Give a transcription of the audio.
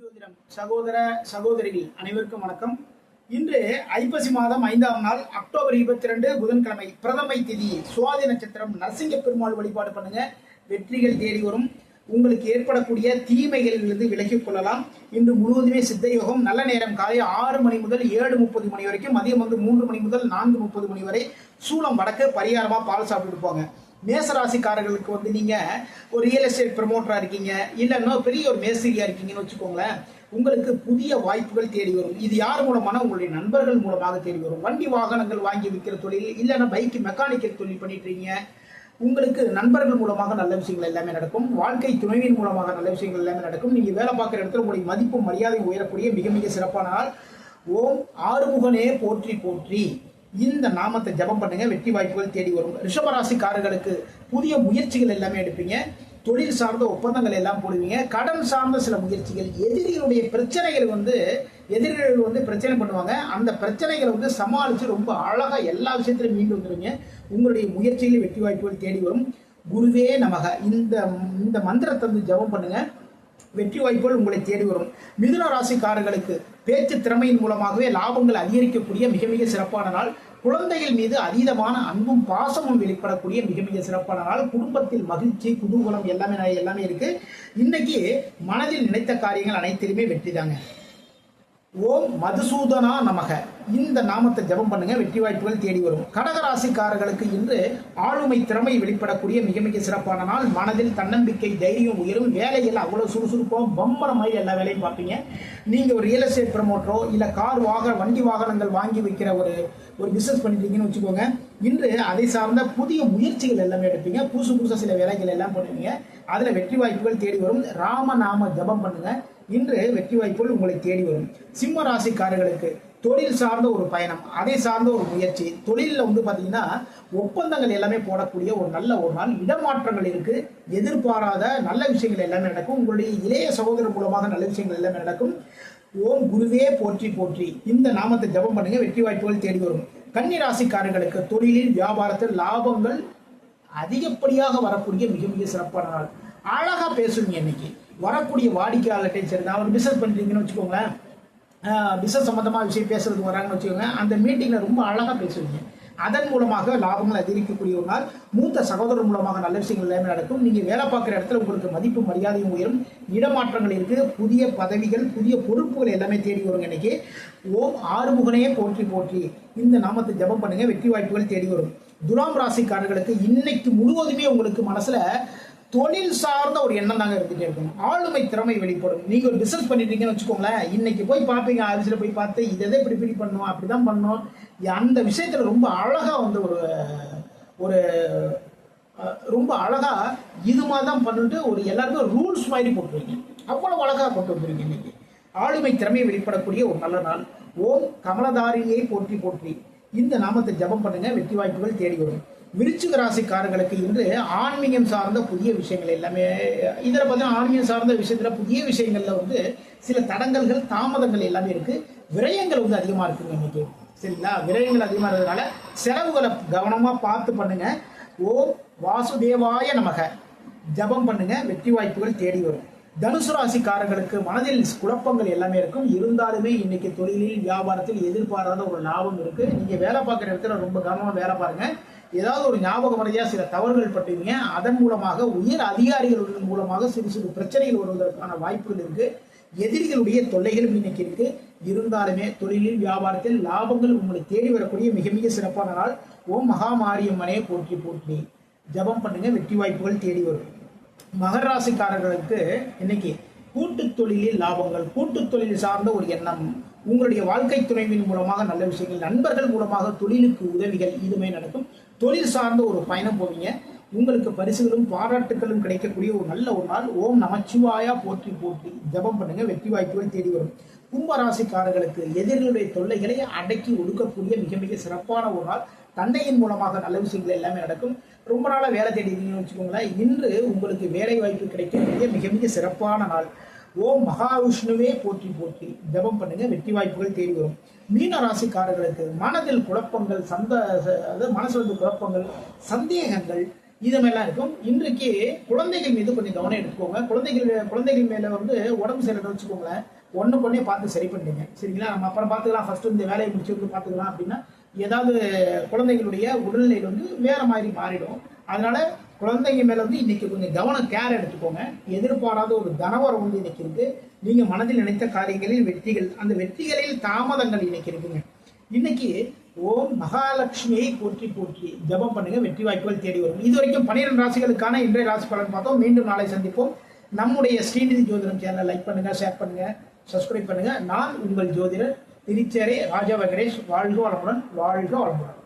ஜோதிடம். சகோதர சகோதரிகள் அனைவருக்கும் வணக்கம். இன்று ஐப்பசி மாதம் ஐந்தாம் நாள் அக்டோபர் இருபத்தி ரெண்டு புதன்கிழமை பிரதமை திதி சுவாதி நட்சத்திரம் நரசிங்க பெருமாள் வழிபாடு பண்ணுங்க. வெற்றிகள் தேடி வரும். உங்களுக்கு ஏற்படக்கூடிய தீமைகளிலிருந்து விலகிக் கொள்ளலாம். இன்று முழுவதுமே சித்த யோகம் நல்ல நேரம் காலை ஆறு மணி முதல் ஏழு முப்பது மணி வரைக்கும் மதியம் வந்து மூன்று மணி முதல் நான்கு முப்பது மணி வரை சூளம் வடக்கு பரிகாரமாக பால் சாப்பிட்டு போங்க. மேசராசிக்காரர்களுக்கு வந்து நீங்க ஒரு ரியல் எஸ்டேட் ப்ரமோட்டரா இருக்கீங்க இல்லைன்னா பெரிய ஒரு மேஸ்திரியாக இருக்கீங்கன்னு வச்சுக்கோங்களேன் உங்களுக்கு புதிய வாய்ப்புகள் தேடி வரும். இது யார் மூலமான உங்களுடைய நண்பர்கள் மூலமாக தேடி வரும். வண்டி வாகனங்கள் வாங்கி விற்கிற தொழில் இல்லைன்னா பைக் மெக்கானிக்கல் தொழில் பண்ணிட்டு இருக்கீங்க. உங்களுக்கு நண்பர்கள் மூலமாக நல்ல விஷயங்கள் எல்லாமே நடக்கும். வாழ்க்கை துணைவின் மூலமாக நல்ல விஷயங்கள் எல்லாமே நடக்கும். நீங்க வேலை பார்க்குற இடத்துல உங்களுடைய மதிப்பு மரியாதை உயரக்கூடிய மிக மிக சிறப்பான நாள் ஓம் ஆறுமுகனே போற்றி போற்றி. இந்த நாமத்தை ஜெபம் பண்ணுங்க வெற்றி வாய்ப்புகள் தேடி வரும். ரிஷபராசிக்காரர்களுக்கு புதிய முயற்சிகள் எல்லாமே எடுப்பீங்க. தொழில் சார்ந்த ஒப்பந்தங்கள் எல்லாம் போடுவீங்க. கடன் சார்ந்த சில முயற்சிகள் எதிரிகளுடைய பிரச்சனைகள் வந்து எதிரிகள் வந்து பிரச்சனை பண்ணுவாங்க. அந்த பிரச்சனைகளை வந்து சமாளித்து ரொம்ப அழகாக எல்லா விஷயத்திலும் மீண்டு வந்துடுவீங்க உங்களுடைய முயற்சிகளில் வெற்றி வாய்ப்புகள் தேடி வரும். குருவே நமக. இந்த இந்த மந்திரத்தை வந்து ஜெபம் பண்ணுங்கள் வெற்றி வாய்ப்புகள் உங்களை தேடி வரும். மிதுன ராசிக்காரர்களுக்கு பேச்சு திறமையின் மூலமாகவே லாபங்கள் அதிகரிக்கக்கூடிய மிக மிக சிறப்பான நாள். குழந்தைகள் மீது அதீதமான அன்பும் பாசமும் வெளிப்படக்கூடிய மிக மிக சிறப்பான நாள். குடும்பத்தில் மகிழ்ச்சி குதூகலம் எல்லாமே எல்லாமே இருக்கு. இன்னைக்கு மனதில் நினைத்த காரியங்கள் அனைத்திலுமே வெற்றி தாங்க. ஓம் மதுசூதனா நமக. இந்த நாமத்தை ஜெபம் பண்ணுங்க வெற்றி வாய்ப்புகள் தேடி வரும். கடகராசிக்காரர்களுக்கு இன்று ஆளுமை திறமை வெளிப்படக்கூடிய மிக மிக சிறப்பான நாள். மனதில் தன்னம்பிக்கை தைரியம் உயரும் வேலையில் அவ்வளோ சுறுசுறுப்பாக பம்பரமாக எல்லா வேலையும் பார்ப்பீங்க. நீங்கள் ஒரு ரியல் எஸ்டேட் ப்ரமோட்டரோ இல்லை கார் வாக வண்டி வாகனங்கள் வாங்கி விற்கிற ஒரு ஒரு பிஸ்னஸ் பண்ணிட்டீங்கன்னு வச்சுக்கோங்க. இன்று அதை சார்ந்த புதிய முயற்சிகள் எல்லாமே எடுப்பீங்க. புதுசு புதுசாக சில வேலைகள் எல்லாம் பண்ணுவீங்க. அதில் வெற்றி வாய்ப்புகள் தேடி வரும். ராமநாம ஜபம் பண்ணுங்கள் இன்று வெற்றி வாய்ப்புகள் உங்களை தேடி வரும். சிம்ம ராசிக்காரர்களுக்கு தொழில் சார்ந்த ஒரு பயணம் அதை சார்ந்த ஒரு முயற்சி. தொழிலில் வந்து பார்த்தீங்கன்னா ஒப்பந்தங்கள் எல்லாமே போடக்கூடிய ஒரு நல்ல ஒரு நாள். இடமாற்றங்கள் இருக்கு. எதிர்பாராத நல்ல விஷயங்கள் எல்லாமே நடக்கும். உங்களுடைய இளைய சகோதரர் மூலமாக நல்ல விஷயங்கள் எல்லாமே நடக்கும். ஓம் குருவே போற்றி போற்றி. இந்த நாமத்தை ஜெபம் பண்ணுங்க. வெற்றி வாய்ப்புகள் தேடி வரும். கன்னிராசிக்காரர்களுக்கு தொழிலில் வியாபாரத்தில் லாபங்கள் அதிகப்படியாக வரக்கூடிய மிக மிக சிறப்பான நாள். அழகா பேசுவீங்க இன்னைக்கு. வரக்கூடிய வாடிக்கையாளர்கிட்டையும் சரி நான் ஒரு பிசினஸ் பண்றீங்கன்னு வச்சுக்கோங்களேன். பிசினஸ் சம்மந்தமாக விஷயம் பேசுறதுக்கு வராங்கன்னு வச்சுக்கோங்க அந்த மீட்டிங்கில் ரொம்ப அழகாக பேசுவீங்க. அதன் மூலமாக லாபங்கள் அதிகரிக்கக்கூடிய மூத்த சகோதரர் மூலமாக நல்ல விஷயங்கள் எல்லாமே நடக்கும். நீங்கள் வேலை பார்க்குற இடத்துல உங்களுக்கு மதிப்பு மரியாதையும் உயரும். இடமாற்றங்கள் இருக்குது புதிய பதவிகள் புதிய பொறுப்புகள் எல்லாமே தேடி வருங்க இன்னைக்கு. ஓம் ஆறுமுகனையே போற்றி போற்றி. இந்த நாமத்தை ஜெபம் பண்ணுங்கள் வெற்றி வாய்ப்புகள் தேடி வரும். துலாம் ராசிக்காரர்களுக்கு இன்னைக்கு முழுவதுமே உங்களுக்கு மனசில் தொழில் சார்ந்த ஒரு எண்ணம் தாங்க இருந்துட்டே இருக்கணும். ஆளுமை திறமை வெளிப்படும். நீங்க ஒரு பிசினஸ் பண்ணிட்டீங்கன்னு வச்சுக்கோங்களேன் இன்னைக்கு போய் பார்ப்பீங்க ஆஃபீஸில் போய் பார்த்து இதை எதை இப்படி இப்படி பண்ணணும் அப்படிதான் பண்ணோம். அந்த விஷயத்துல ரொம்ப அழகா வந்து ஒரு ஒரு ரொம்ப அழகா இது மாதிரி தான் பண்ணிட்டு ஒரு எல்லாருமே ரூல்ஸ் மாதிரி போட்டுருவீங்க அவ்வளோ அழகா கொண்டு வந்துருவீங்க இன்னைக்கு. ஆளுமை திறமை வெளிப்படக்கூடிய ஒரு நல்ல நாள். ஓம் கமலதாரியை போற்றி போற்றி. இந்த நாமத்தை ஜெபம் பண்ணுங்க. வெற்றி வாய்ப்புகள் தேடி வரும். விருச்சிக ராசிக்காரர்களுக்கு இன்று ஆன்மீகம் சார்ந்த புதிய விஷயங்கள் எல்லாமே இதில் பார்த்தீங்கன்னா ஆன்மீகம் சார்ந்த விஷயத்தில் புதிய விஷயங்களில் வந்து சில தடங்கல்கள் தாமதங்கள் எல்லாமே இருக்குது விரயங்கள் வந்து அதிகமாக இருக்குங்க இன்னைக்கு. சரிங்களா? விரயங்கள் அதிகமாக இருக்கிறதுனால செலவுகளை கவனமாக பார்த்து பண்ணுங்க. ஓம் வாசுதேவாய நமக. ஜபம் பண்ணுங்க. வெற்றி வாய்ப்புகள் தேடி வரும். தனுசு ராசிக்காரர்களுக்கு மனதில் குழப்பங்கள் எல்லாமே இருக்கும். இருந்தாலுமே இன்னைக்கு தொழிலில் வியாபாரத்தில் எதிர்பாராத ஒரு லாபம் இருக்கு. நீங்க வேலை பார்க்குற இடத்துல ரொம்ப கவனமாக வேலை பாருங்க. ஏதாவது ஒரு ஞாபக மறையா சில தவறுகள் பட்டுவீங்க அதன் மூலமாக உயர் அதிகாரிகள் மூலமாக சிறு சிறு பிரச்சனைகள் வருவதற்கான வாய்ப்புகள் இருக்கு. எதிரிகளுடைய தொல்லைகளும் இன்னைக்கு இருக்கு. இருந்தாலுமே தொழிலில் வியாபாரத்தில் லாபங்கள் உங்களை தேடி வரக்கூடிய மிக மிக சிறப்பான நாள். ஓம் மகாமாரியம்மனே போற்றி போற்றி. ஜபம் பண்ணுங்க வெற்றி வாய்ப்புகள் தேடி வரும். மகராசிக்காரர்களுக்கு இன்னைக்கு கூட்டு தொழிலில் லாபங்கள் கூட்டு தொழில் சார்ந்த ஒரு எண்ணம். உங்களுடைய வாழ்க்கை துணைவின் மூலமாக நல்ல விஷயங்கள் நண்பர்கள் மூலமாக தொழிலுக்கு உதவிகள் இதுமே நடக்கும். தொழில் சார்ந்த ஒரு பயணம் போவீங்க. உங்களுக்கு பரிசுகளும் பாராட்டுகளும் கிடைக்கக்கூடிய ஒரு நல்ல ஒரு நாள். ஓம் நமச்சிவாயா போற்றி போற்றி. ஜபம் பண்ணுங்க. வெற்றி வாய்ப்புகள் தேடி வரும். கும்பராசிக்காரர்களுக்கு எதிரிகளுடைய தொல்லைகளை அடக்கி ஒடுக்கக்கூடிய மிக மிக சிறப்பான ஒரு நாள். தந்தையின் மூலமாக நல்ல விஷயங்கள் எல்லாமே நடக்கும். ரொம்ப நாளாக வேலை தேடிட்டீங்கன்னு வச்சுக்கோங்களேன். இன்று உங்களுக்கு வேலை வாய்ப்பு கிடைக்கக்கூடிய மிக மிக சிறப்பான நாள். ஓம் மகாவிஷ்ணுவே போற்றி போற்றி. ஜெபம் பண்ணுங்க வெற்றி வாய்ப்புகள் தேடி வரும். மீன ராசிக்காரர்களுக்கு மனதில் குழப்பங்கள் சந்த அதாவது மனசுல இருந்து குழப்பங்கள் சந்தேகங்கள் இது மாதிரிலாம் இருக்கும். இன்றைக்கு குழந்தைகள் மீது கொஞ்சம் கவனம் எடுத்துக்கோங்க. குழந்தைகள் குழந்தைகள் மேலே வந்து உடம்பு சரியில்லை வச்சுக்கோங்களேன். ஒன்று பொண்ணே பார்த்து சரி பண்ணிடுங்க. சரிங்களா? நம்ம அப்புறம் பார்த்துக்கலாம். ஃபஸ்ட்டு இந்த வேலையை முடிச்சு விட்டு பார்த்துக்கலாம் அப்படின்னா ஏதாவது குழந்தைகளுடைய உடல்நிலை வந்து வேறு மாதிரி மாறிடும். அதனால குழந்தைங்க மேல வந்து இன்னைக்கு கொஞ்சம் கவனம் கேர் எடுத்துக்கோங்க. எதிர்பாராத ஒரு தனவரம் வந்து இன்னைக்கு இருக்கு. நீங்க மனதில் நினைத்த காரியங்களில் வெற்றிகள் அந்த வெற்றிகளில் தாமதங்கள் இன்னைக்கு இருக்குங்க. இன்னைக்கு ஓம் மகாலட்சுமியை போற்றி போற்றி ஜெபம் பண்ணுங்க வெற்றி வாய்ப்புகள் தேடி வரும். இது வரைக்கும் பன்னிரெண்டு ராசிகளுக்கான இன்றைய ராசி பலன் பார்த்தோம். மீண்டும் நாளை சந்திப்போம். நம்முடைய ஸ்ரீநிதி ஜோதிடம் சேனலை லைக் பண்ணுங்க ஷேர் பண்ணுங்க சப்ஸ்கிரைப் பண்ணுங்க. நான் உங்கள் ஜோதிடர் திருச்சேரை ராஜா வெங்கடேஷ் வாழ்க வளமுடன் வாழ்க வளமுடன்.